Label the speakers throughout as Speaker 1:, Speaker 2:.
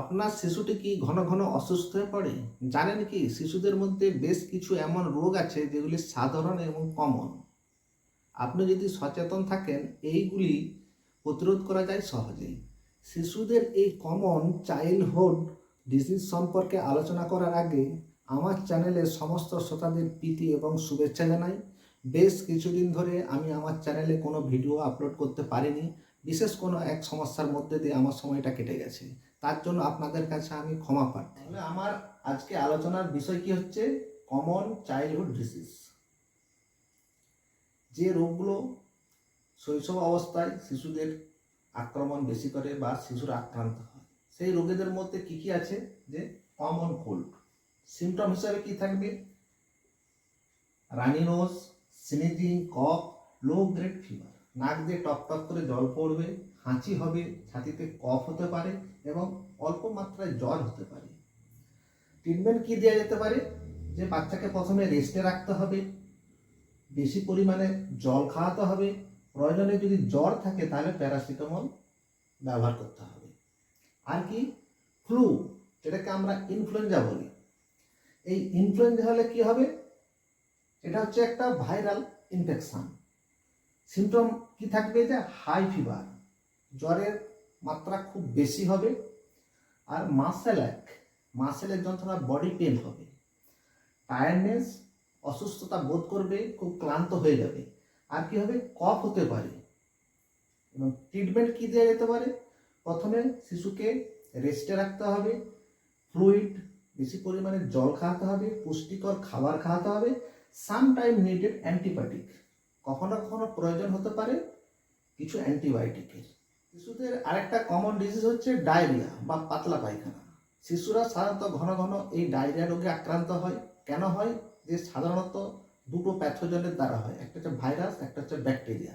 Speaker 1: আপনার শিশুটি কি ঘন ঘন অসুস্থ হয়ে পড়ে? জানেন কি, শিশুদের মধ্যে বেশ কিছু এমন রোগ আছে যেগুলি সাধারণ এবং কমন আপনি যদি সচেতন থাকেন, এইগুলি প্রতিরোধ করা যায় সহজেই। শিশুদের এই কমন চাইল্ডহুড ডিজিজ সম্পর্কে আলোচনা করার আগে আমার চ্যানেলে সমস্ত শ্রোতাদের প্রীতি এবং শুভেচ্ছা জানাই। বেশ কিছুদিন ধরে আমি আমার চ্যানেলে কোনো ভিডিও আপলোড করতে পারিনি। বিশেষ কোনো এক সমস্যার মধ্যে দিয়ে আমার সময়টা কেটে গেছে। তার জন্য আপনাদের কাছে আমি ক্ষমা প্রার্থী। তাহলে আমার আজকে আলোচনার বিষয় কি হচ্ছে? কমন চাইল্ডহুড ডিজিজ যে রোগগুলো শৈশব অবস্থায় শিশুদের আক্রমণ বেশি করে বা শিশুরা আক্রান্ত হয়, সেই রোগীদের মধ্যে কি কি আছে? যে কমন কোল্ড সিমটম হিসাবে কি থাকবে? Runny nose sneezing cough low grade fever নাক দিয়ে টপ টপ করে জল পড়বে, হাঁচি হবে, ছাতিতে কফ হতে পারে এবং অল্প মাত্রায় জ্বর হতে পারে। ট্রিটমেন্ট কি দেওয়া যেতে পারে? যে বাচ্চাকে প্রথমে রেস্টে রাখতে হবে, বেশি পরিমাণে জল খাওয়াতে হবে, প্রয়োজনে যদি জ্বর থাকে তাহলে প্যারাসিটামল ব্যবহার করতে হবে। আর কি? ফ্লু যেটাকে আমরা ইনফ্লুয়েঞ্জা বলি। এই ইনফ্লুয়েঞ্জা হলে কি হবে? এটা হচ্ছে একটা ভাইরাল ইনফেকশন সিমটম কি থাকবে যে হাই ফিভার জ্বরের মাত্রা খুব বেশি হবে আর মাসেল এক মাসেলের যন্ত্রণা বডি পেন হবে। টায়ার্ডনেস অসুস্থতা বোধ করবে, খুব ক্লান্ত হয়ে যাবে। আর কি হবে? কফ হতে পারে। এবং ট্রিটমেন্ট কি দেওয়া যেতে পারে? প্রথমে শিশুকে রেস্টে রাখতে হবে ফ্লুইড বেশি পরিমাণে জল খাওয়াতে হবে, পুষ্টিকর খাবার খাওয়াতে হবে সামটাইম নিডেড অ্যান্টিবায়োটিক কখনো কখনো প্রয়োজন হতে পারে কিছু অ্যান্টিবায়োটিকের শিশুদের আরেকটা কমন ডিজিজ হচ্ছে ডায়রিয়া বা পাতলা পায়খানা। শিশুরা সাধারণত ঘন ঘন এই ডায়রিয়া রোগে আক্রান্ত হয়। কেন হয়? যে সাধারণত দুটো প্যাথোজনের দ্বারা হয়। একটা হচ্ছে ভাইরাস একটা হচ্ছে ব্যাকটেরিয়া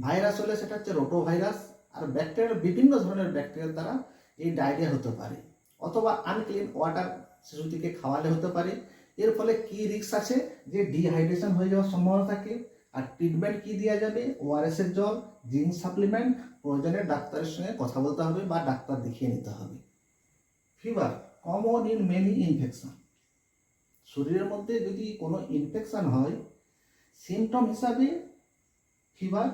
Speaker 1: ভাইরাস হলে সেটা হচ্ছে রোটো ভাইরাস আর ব্যাকটেরিয়া বিভিন্ন ধরনের ব্যাকটেরিয়ার দ্বারা এই ডায়রিয়া হতে পারে। অথবা আনক্লিন ওয়াটার শিশুটিকে খাওয়ালে হতে পারে। এর ফলে কি রিস্ক আছে? যে ডিহাইড্রেশন হয়ে যাওয়ার সম্ভাবনা থাকে। আর ট্রিটমেন্ট কি দেওয়া যাবে? ওআরএস এর জল জিঙ্ক সাপ্লিমেন্ট প্রয়োজনে ডাক্তারের সঙ্গে কথা বলতে হবে বা ডাক্তার দেখিয়ে নিতে হবে। Fever common in many infection শরীরের মধ্যে যদি কোনো ইনফেকশন হয় সিমটম হিসাবে ফিভার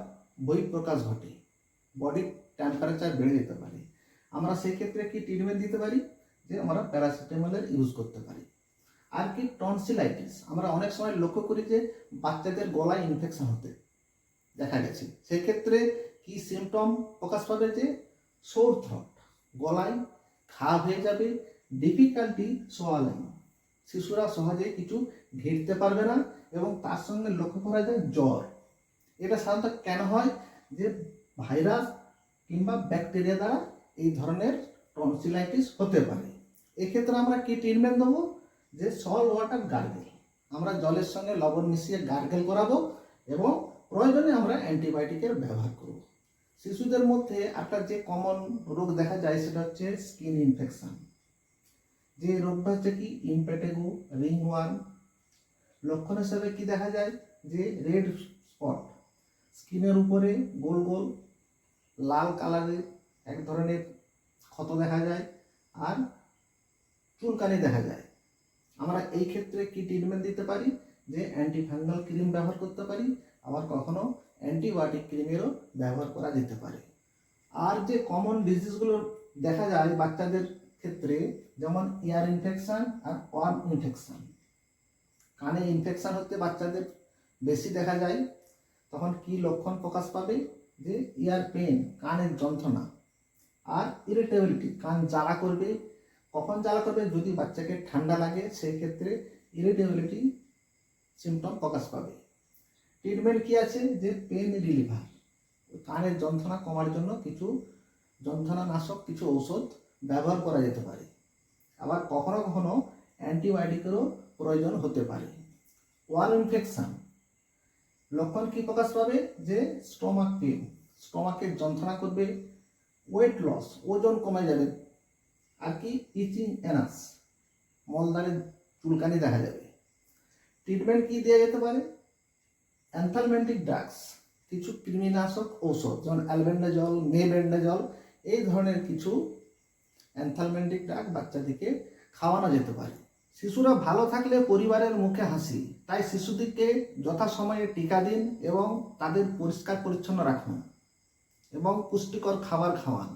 Speaker 1: বহিঃপ্রকাশ ঘটে। বডির টেম্পারেচার বেড়ে যেতে পারে। আমরা সেই ক্ষেত্রে কি ট্রিটমেন্ট দিতে পারি? যে আমরা প্যারাসিটামলের ইউজ করতে পারি। আর কি টনসিলাইটিস আমরা অনেক সময় লক্ষ্য করি যে বাচ্চাদের গলায় ইনফেকশন হতে দেখা গেছে। সেই ক্ষেত্রে কি সিমটম প্রকাশ পাবে যে সোর থ্রট গলায় ঘা হয়ে যাবে ডিফিকাল্টি সোয়ালিং শিশুরা সহজে কিছু ঘিরতে পারবে না এবং তার সঙ্গে লক্ষ্য করা যায় জ্বর। এটা সাধারণত কেন হয় যে ভাইরাস কিংবা ব্যাকটেরিয়া দ্বারা এই ধরনের টনসিলাইটিস হতে পারে। এক্ষেত্রে আমরা কি ট্রিটমেন্ট দেবো? যে সল ওয়াটার গার্গেল। আমরা জলের সঙ্গে লবণ মিশিয়ে গার্গেল করাবো এবং প্রয়োজনে আমরা অ্যান্টিবায়োটিকের ব্যবহার করব। শিশুদের মধ্যে একটা যে কমন রোগ দেখা যায় সেটা হচ্ছে স্কিন ইনফেকশন যে রোগটা হচ্ছে কি ইমপেটেগো রিং ওয়ান লক্ষণ হিসাবে কি দেখা যায়? যে রেড স্পট স্কিনের উপরে গোল গোল, লাল কালারের এক ধরনের ক্ষত দেখা যায় আর চুলকানি দেখা যায়। আমরা এই ক্ষেত্রে কি ট্রিটমেন্ট দিতে পারি? যে অ্যান্টিফাঙ্গাল ক্রিম ব্যবহার করতে পারি। আবার কখনো অ্যান্টিবায়োটিক ক্রিমেরও ব্যবহার করা যেতে পারে। আর যে কমন ডিজিজগুলো দেখা যায় বাচ্চাদের ক্ষেত্রে, যেমন ইয়ার ইনফেকশান আর ওয়ার্ম ইনফেকশান কানে ইনফেকশান হতে বাচ্চাদের বেশি দেখা যায়, তখন কি লক্ষণ প্রকাশ পাবে? যে ইয়ার পেন কানের যন্ত্রণা। আর ইরিটেবিলিটি কান জ্বালা করবে কখন জ্বালা করবে যদি বাচ্চাকে ঠান্ডা লাগে, সেই ক্ষেত্রে ইরিটেবিলিটি সিমটম প্রকাশ পাবে। ট্রিটমেন্ট কি আছে? যে পেন রিলিভার কানের যন্ত্রণা কমার জন্য কিছু যন্ত্রণানাশক, কিছু ঔষধ ব্যবহার করা যেতে পারে। আবার কখনো কখনো অ্যান্টিবায়োটিকেরও প্রয়োজন হতে পারে। ওয়াল ইনফেকশন। লক্ষণ কি প্রকাশ পাবে? যে স্টোমাক পেন স্টোমাকের যন্ত্রণা করবে, ওয়েট লস, ওজন কমে যাবে। আর কি? ইচিং এনাস মলদারে চুলকানি দেখা যাবে। ট্রিটমেন্ট কি দেওয়া যেতে পারে? অ্যান্থালমেন্টিক ড্রাগস কিছু কৃমিনাশক ঔষধ, যেমন অ্যালবেন্ডাজল মেবেন্ডাজল এই ধরনের কিছু অ্যানথালমেন্টিক ড্রাগ বাচ্চাদেরকে খাওয়ানো যেতে পারে। শিশুরা ভালো থাকলে পরিবারের মুখে হাসি। তাই শিশুদেরকে যথাসময়ে টিকা দিন এবং তাদের পরিষ্কার পরিচ্ছন্ন রাখুন এবং পুষ্টিকর খাবার খাওয়ান।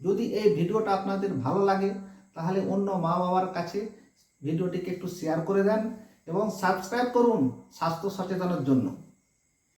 Speaker 1: যদি এই ভিডিওটা আপনাদের ভালো লাগে, তাহলে অন্য মা বাবার কাছে ভিডিওটিকে একটু শেয়ার করে দেন এবং সাবস্ক্রাইব করুন স্বাস্থ্য সচেতনের জন্য।